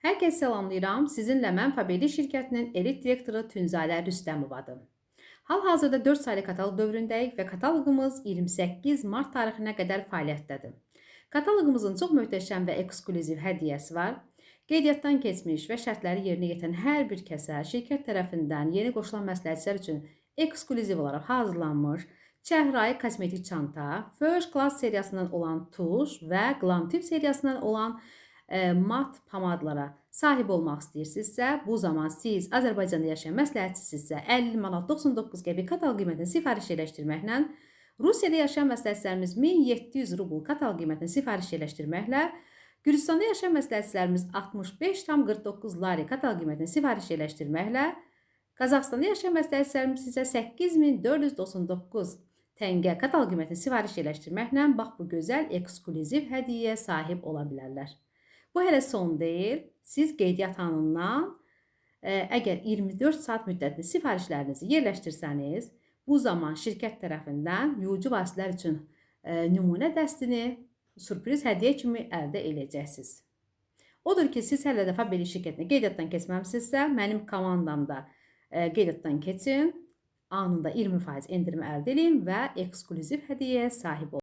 Hər kəs salamlayıram. Sizinlə mən Fabeli şirkətinin elit direktoru Tünzalə Rüstəmovadır. Hal-hazırda 4 saylı kataloq dövründəyik və kataloqumuz 28 mart tarixinə qədər fəaliyyətdədir. Kataloqumuzun çox möhtəşəm və eksklüziv hədiyyəsi var. Qeydiyyatdan keçmiş və şərtləri yerinə yetirən hər bir kəsə şirkət tərəfindən yeni qoşulan məsləhətçilər üçün eksklüziv olaraq hazırlanmış Çəhrayı kosmetik çanta, First Class seriyasından olan tuş və Glamtip seriyasından olan mat pamadlara sahib olmaq istəyirsinizsə, bu zaman siz Azərbaycanda yaşayan məsləhətçisinizsə 50 manat 99 qəpik katalog qiymətini sifariş eləşdirməklə, Rusiyada yaşayan məsləhətçilərimiz 1700 rubl katalog qiymətini sifariş eləşdirməklə, Gürcüstanda yaşayan məsləhətçilərimiz 65,49 lari katalog qiymətini sifariş eləşdirməklə, Qazaxstanda yaşayan məsləhətçilərimiz isə 8499 təngə katalog qiymətini sifariş eləşdirməklə bax bu gözəl eksklüziv hədiyyəyə sahib ola bilərlər. Bu hələ son deyil. Siz qeydiyyat anından e, əgər 24 saat müddətli sifarişlərinizi yerləşdirsəniz, bu zaman şirkət tərəfindən yuyucu vasitələr üçün e, nümunə dəstini sürpriz hədiyyə kimi əldə edəcəksiniz. Odur ki, siz hələ də Fabeli şirkətinə qeydiyyatdan keçməmisinizsə, mənim komandamda e, qeydiyyatdan keçin, anında 20% endirim əldə edin və eksklüziv hədiyyəyə sahib olun.